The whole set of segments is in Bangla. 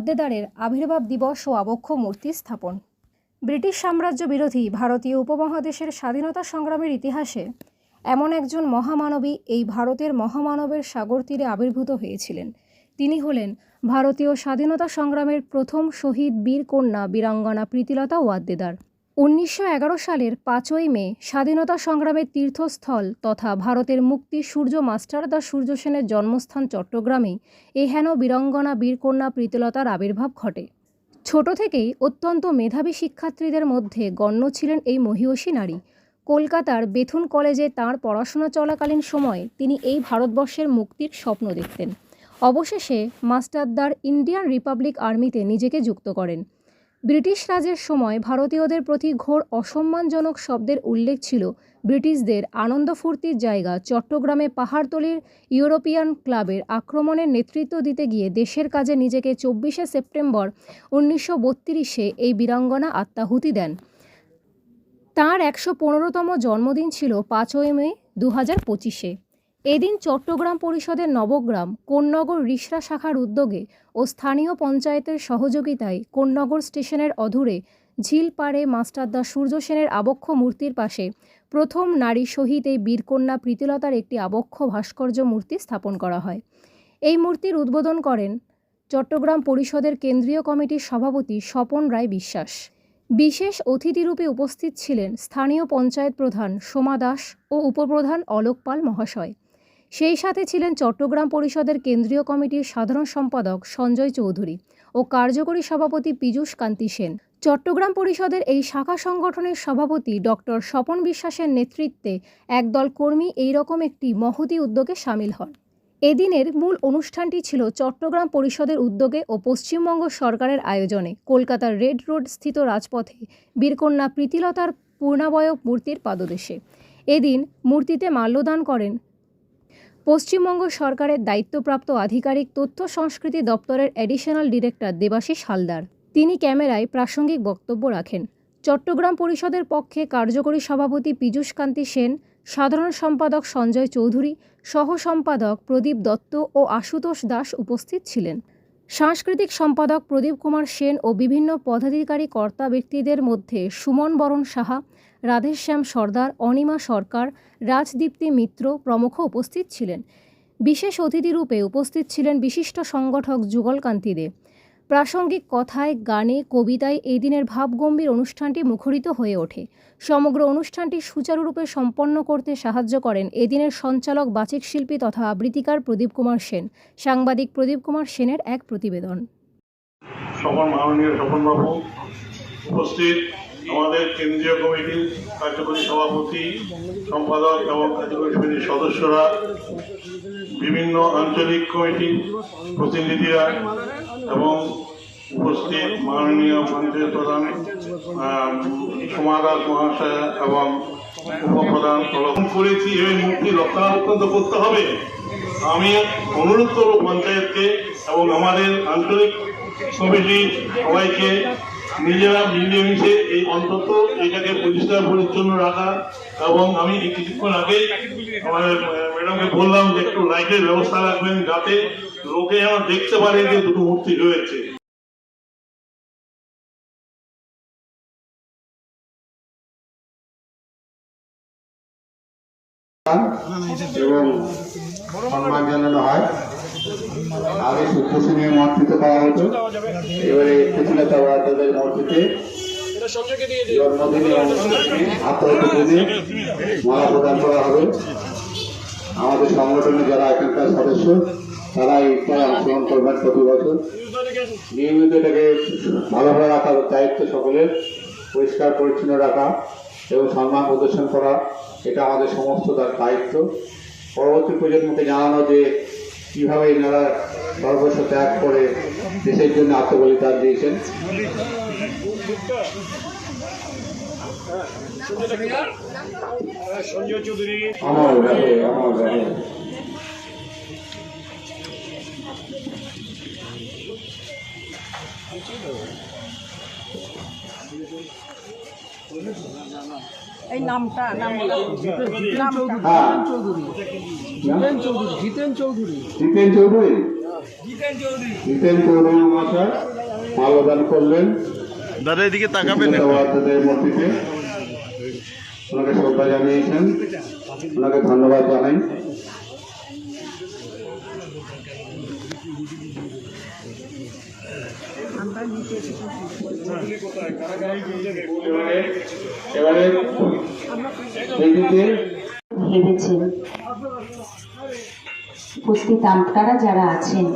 ওয়াদ্দেদারের আবির্ভাব দিবস ও আবক্ষ মূর্তি স্থাপন। ব্রিটিশ সাম্রাজ্য বিরোধী ভারতীয় উপমহাদেশের স্বাধীনতা সংগ্রামের ইতিহাসে এমন একজন মহামানবী এই ভারতের মহামানবের সাগর তীরে আবির্ভূত হয়েছিলেন। তিনি হলেন ভারতীয় স্বাধীনতা সংগ্রামের প্রথম শহীদ বীর কন্যা বীরাঙ্গনা প্রীতিলতা ওয়াদ্দেদার। উনিশশো এগারো সালের পাঁচই মে স্বাধীনতা সংগ্রামের তীর্থস্থল তথা ভারতের মুক্তি সূর্য মাস্টার দা সূর্য সেনের জন্মস্থান চট্টগ্রামে এই হেন বীরঙ্গনা, বীরকন্যা, প্রীতিলতার আবির্ভাব ঘটে। ছোট থেকেই অত্যন্ত মেধাবী শিক্ষার্থীদের মধ্যে গণ্য ছিলেন এই মহিয়সী নারী। কলকাতার বেথুন কলেজে তাঁর পড়াশোনা চলাকালীন সময়ে তিনি এই ভারতবর্ষের মুক্তির স্বপ্ন দেখতেন। অবশেষে মাস্টারদার ইন্ডিয়ান রিপাবলিক আর্মিতে নিজেকে যুক্ত করেন। ব্রিটিশ রাজের সময় ভারতীয়দের প্রতি ঘোর অসম্মানজনক শব্দের উল্লেখ ছিল ব্রিটিশদের আনন্দ ফুর্তির জায়গা চট্টগ্রামে পাহাড়তলির ইউরোপিয়ান ক্লাবের আক্রমণের নেতৃত্ব দিতে গিয়ে দেশের কাজে নিজেকে চব্বিশে সেপ্টেম্বর উনিশশো বত্রিশে এই বীরাঙ্গনা আত্মাহুতি দেন। তাঁর একশো পনেরোতম জন্মদিন ছিল পাঁচই মে দু হাজার পঁচিশে। এদিন চট্টগ্রাম পরিষদের নবগ্রাম কোন্নগর রিসরা শাখার উদ্যোগে ও স্থানীয় পঞ্চায়েতের সহযোগিতায় কোন্নগর স্টেশনের অধুরে ঝিলপাড়ে মাস্টারদা সূর্য সেনের আবক্ষ মূর্তির পাশে প্রথম নারী শহীদ এই বীরকন্যা প্রীতিলতার একটি আবক্ষ ভাস্কর্য মূর্তি স্থাপন করা হয়। এই মূর্তির উদ্বোধন করেন চট্টগ্রাম পরিষদের কেন্দ্রীয় কমিটির সভাপতি স্বপন রায় বিশ্বাস। বিশেষ অতিথিরূপে উপস্থিত ছিলেন স্থানীয় পঞ্চায়েত প্রধান সোমা দাস ও উপপ্রধান অলোক পাল মহাশয়। সেই সাথে ছিলেন চট্টগ্রাম পরিষদের কেন্দ্রীয় কমিটির সাধারণ সম্পাদক সঞ্জয় চৌধুরী ও কার্যকরী সভাপতি পীযূষ কান্তি সেন। চট্টগ্রাম পরিষদের এই শাখা সংগঠনের সভাপতি ডক্টর স্বপন বিশ্বাসের নেতৃত্বে একদল কর্মী এই রকম একটি মহতি উদ্যোগে সামিল হন। এদিনের মূল অনুষ্ঠানটি ছিল চট্টগ্রাম পরিষদের উদ্যোগে ও পশ্চিমবঙ্গ সরকারের আয়োজনে কলকাতার রেড রোড স্থিত রাজপথে বীরকন্যা প্রীতিলতার পূর্ণাবয়ব মূর্তির পাদদেশে। এদিন মূর্তিতে মাল্যদান করেন পশ্চিমবঙ্গ সরকারের দায়িত্বপ্রাপ্ত আধিকারিক তথ্য সংস্কৃতি দপ্তরের অ্যাডিশনাল ডিরেক্টর দেবাশিস হালদার। তিনি ক্যামেরায় প্রাসঙ্গিক বক্তব্য রাখেন। চট্টগ্রাম পরিষদের পক্ষে কার্যকরী সভাপতি পীযূষ কান্তি সেন, সাধারণ সম্পাদক সঞ্জয় চৌধুরী সহ সম্পাদক প্রদীপ দত্ত ও আশুতোষ দাস উপস্থিত ছিলেন। সাংস্কৃতিক সম্পাদক প্রদীপ কুমার সেন ও বিভিন্ন পদাধিকারী কর্তা ব্যক্তিদের মধ্যে সুমন বরণ সাহা, রাধেশ্যাম সর্দার, অনিমা সরকার, রাজদীপ্তি মিত্র প্রমুখ উপস্থিত ছিলেন। বিশেষ অতিথিরূপে উপস্থিত ছিলেন বিশিষ্ট সংগঠক যুগলকান্তি দে। প্রাসঙ্গিক কথায়, গানে, কবিতায় এই দিনের ভাবগম্ভীর অনুষ্ঠানটি মুখরিত হয়ে ওঠে। সমগ্র অনুষ্ঠানটি সুচারুরূপে সম্পন্ন করতে সাহায্য করেন এদিনের সঞ্চালক, বাচিক শিল্পী তথা আবৃত্তিকার প্রদীপ কুমার সেন। সাংবাদিক প্রদীপ কুমার সেনের এক প্রতিবেদন। আমাদের কেন্দ্রীয় কমিটির কার্যকরী সভাপতি, সম্পাদক এবং কার্যকরী সমিতির সদস্যরা, বিভিন্ন আঞ্চলিক কমিটির প্রতিনিধিরা এবং উপস্থিত মাননীয় মন্ত্রী প্রধান সমাদাস মহাশয় এবং উপপ্রধান করেছি, এই মুক্তি রক্ষণাবেক্ষণ করতে হবে। আমি অনুরোধ করব পঞ্চায়েতকে এবং আমাদের আঞ্চলিক কমিটি সবাইকে নিজেরা মিলেমিশে এই অন্তত এটাকে পরিষ্কার পরিচ্ছন্ন রাখা এবং আমি কিছুক্ষণ আগে ম্যাডামকে বললাম যে একটু লাইটের ব্যবস্থা রাখবেন যাতে লোকে যেন দেখতে পারে যে দুটো মূর্তি রয়েছে। এবং সম্মান জানানো হয়। আগে সূর্য সিংহের মূর্তিতে করা হতো। এবারে প্রতিলতা ওয়ার্ডের মূর্তিতে জন্মদিনে আত্মহত্যা মালা প্রদান করা হবে। আমাদের সংগঠনের যারা এখানকার সদস্য তারা এইটায় অংশগ্রহণ করবেন প্রতি বছর। নিয়মিত এটাকে ভালোভাবে রাখার দায়িত্ব সকলের, পরিষ্কার, পরিচ্ছন্ন রাখা এবং সম্মান প্রদর্শন করা, এটা আমাদের সমস্ত তার দায়িত্ব। পরবর্তী প্রজন্মকে জানানো যে কীভাবে এনারা সর্বস্ব ত্যাগ করে দেশের জন্য আত্মবলিদান দিয়েছেন? আমার রহে আমার রহে এই নামটা নাম নামটা। হ্যাঁ। জিতেন চৌধুরী। জিতেন চৌধুরী জিতেন চৌধুরী। জিতেন চৌধুরী? মহাশয় মাল্যদান করলেন। দাদা এদিকে তাকাবেন মূর্তিতে ওনাকে শ্রদ্ধা জানিয়েছেন। ওনাকে ধন্যবাদ জানাই। ভেবেছেন উপস্থিত আপনারা যারা আছেন,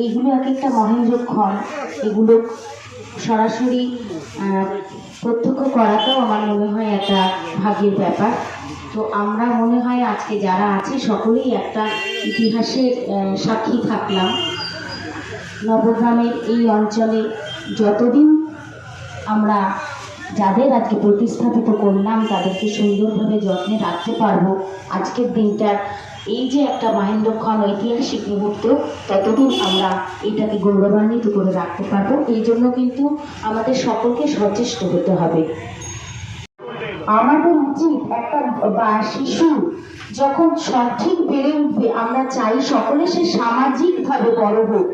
এইগুলো এক একটা মহেন্দ্রক্ষণ, এগুলো সরাসরি প্রত্যক্ষ করাটাও আমার মনে হয় একটা ভাগ্যের ব্যাপার। তো আমরা মনে হয় আজকে যারা আছে সকলেই একটা ইতিহাসের সাক্ষী থাকলাম। নবগ্রামের এই অঞ্চলে যতদিন আমরা যাদের আজকে প্রতিস্থাপিত করলাম, তাদেরকে সুন্দরভাবে যত্নে রাখতে পারব। আজকের দিনটার এই যে একটা মহেন্দ্রক্ষণ ঐতিহাসিক মুহূর্ত, ততদিন আমরা এটাকে গৌরবান্বিত করে রাখতে পারব। এই জন্য কিন্তু আমাদের সকলকে সচেষ্ট হতে হবে। আমাদের উচিত একটা, বা শিশু যখন সঠিক বেড়ে উঠবে, আমরা চাই সকলে সে সামাজিকভাবে বড় হোক।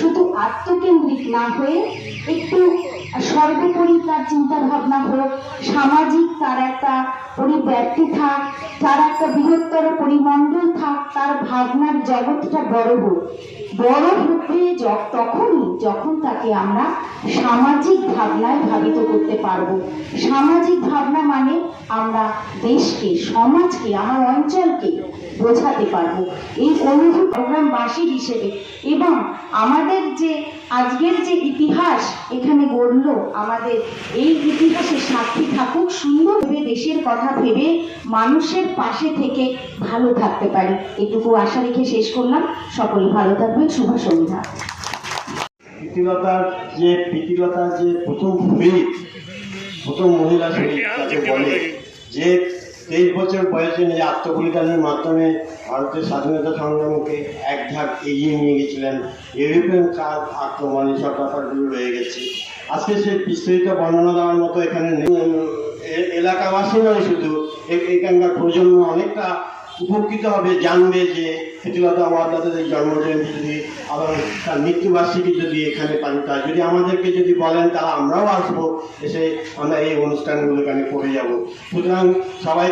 শুধু আত্মকেন্দ্রিক না হয়ে একটু সর্বোপরি তার চিন্তা ভাবনা হোক, সামাজিক তার একটা পরিব্যাপ্তি থাক, তার একটা বৃহত্তর পরিমণ্ডল থাক, তার ভাবনার জগৎটা বড় হোক। বড় য- তখনই যখন তাকে আমরা সামাজিক ভাবনায় ভাবিত করতে পারব। সামাজিক ভাবনা মানে আমরা দেশকে, সমাজকে, আমার অঞ্চলকে বোঝাতে পারব। এই অনুভূত প্রোগ্রামবাসী হিসেবে। এবং আমাদের যে আজকের যে ইতিহাস এখানে গড়ল, আমাদের এই ইতিহাসের সাক্ষী থাকুক, সুন্দর ভেবে দেশের কথা ভেবে মানুষের পাশে থেকে ভালো থাকতে পারি। এটুকু আশা রেখে শেষ করলাম। সকলে ভালো থাকবেন। শুভ সন্ধ্যা। যে প্রথম প্রথম মহিলা যে তেইশ বছর বয়সে নিজে আত্মবলিদানের মাধ্যমে ভারতের স্বাধীনতা সংগ্রামকে এক ধাপ এগিয়ে নিয়ে গেছিলেন। ইউরোপিয়ান কাজ আক্রমণ সব ব্যাপারগুলো রয়ে গেছে। আজকে সে বিস্তারিত বর্ণনা দেওয়ার মতো এখানে এলাকাবাসী নয় শুধু এখানকার প্রজন্ম অনেকটা উপকৃত হবে, জানবে যে প্রীতিলতা মহাদাদের জন্মজয়ন্তী যদি আবার তার মৃত্যুবার্ষিকী যদি এখানে পালিত হয়। যদি আমাদেরকে যদি বলেন, তাহলে আমরাও আসব, এসে আমরা এই অনুষ্ঠানগুলো এখানে করে যাব। সুতরাং সবাই,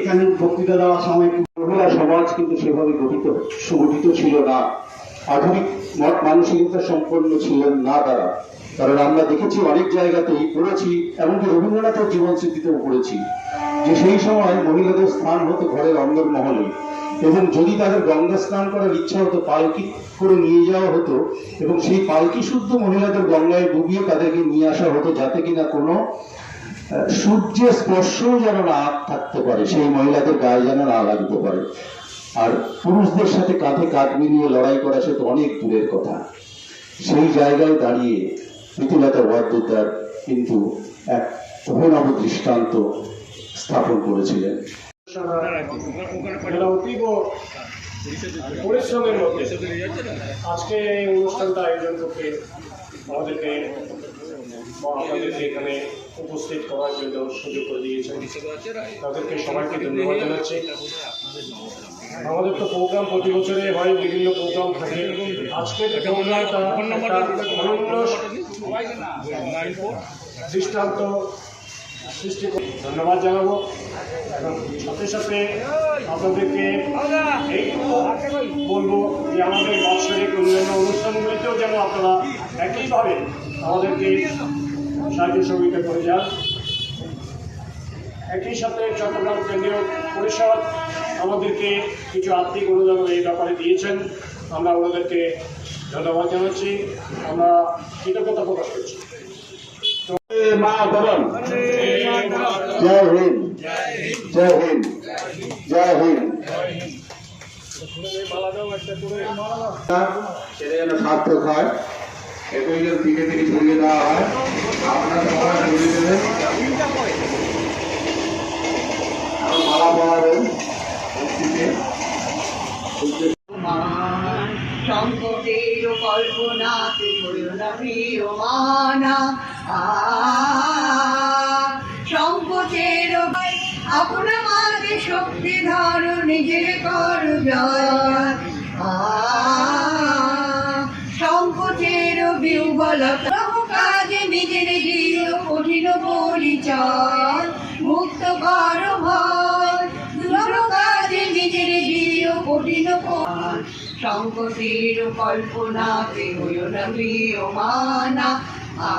এখানে বক্তৃতা দেওয়ার সময় সমাজ কিন্তু সেভাবে গঠিত, সুগঠিত ছিল না। আধুনিক মানসিকতা সম্পন্ন ছিলেন না তারা। কারণ আমরা দেখেছি অনেক জায়গাতেই পড়েছি, এমনকি রবীন্দ্রনাথের জীবন স্মৃতিতেও পড়েছি। যে সেই সময় মহিলাদের স্থান হতো ঘরের অন্দর মহলে এবং যদি তাদের গঙ্গা স্নান করার ইচ্ছা হতো, পালকি করে নিয়ে যাওয়া হতো, এবং সেই পালকি শুদ্ধ মহিলাদের গঙ্গায় ডুবিয়ে তাদেরকে নিয়ে আসা হতো, যাতে কিনা কোনো সূর্যের স্পর্শ যেন না থাকতে পারে, সেই মহিলাদের গায়ে যেন না লাগতে পারে। আর পুরুষদের সাথে কাঁধে কাঁধ মিলিয়ে লড়াই করা সে তো অনেক দূরের কথা। সেই জায়গায় দাঁড়িয়ে প্রীতিলতা বরদুতার কিন্তু এক অভিনব দৃষ্টান্ত স্থাপন করেছিলেন। পরিশ্রমের মধ্যে আজকে এই অনুষ্ঠানটা আয়োজন করতে আমাদেরকে বা আপনাদেরকে এখানে উপস্থিত করার জন্য সুযোগ করে দিয়েছেন। তাদেরকে সবাইকে ধন্যবাদ জানাচ্ছি। আমাদের তো প্রোগ্রাম প্রতি বছরে হয়, বিভিন্ন প্রোগ্রাম থাকে। প্রোগ্রামটা দৃষ্টান্ত সৃষ্টি ধন্যবাদ জানাব। এবং সাথে সাথে আপনাদেরকে এইটুকু বলব যে আমাদের বাৎসরিক অন্যান্য অনুষ্ঠানগুলিতেও যেন আপনারা একইভাবে আমাদেরকে সাহায্য সহযোগিতা করে যান। একই সাথে চট্টগ্রাম কেন্দ্রীয় পরিষদ আমাদেরকে কিছু আর্থিক অনুদান এই ব্যাপারে দিয়েছেন। আমরা ওনাদেরকে ধন্যবাদ জানাচ্ছি। আমরা কৃতজ্ঞতা প্রকাশ করছি। মা বলুন জয় হিন্দ। জয় হিন্দ। জয় হিন্দ। সেটা যেন সার্থক হয় একই যেন দিকে থেকে ছড়িয়ে দেওয়া হয়। আপনার সবাই ছড়িয়ে দেবেন। মালা পড়াবেন সংকটের কল্পনাতে করুণা প্রিয়মানা আ সংকটের আপনা মাঝে শক্তি ধর নিজের কর জয়। আ সংকটের বিহ্বলতা কাজে নিজের দিও কঠিন পরিচয়। সংকটের কল্পনাতে হইও না প্রিয় মানা। আ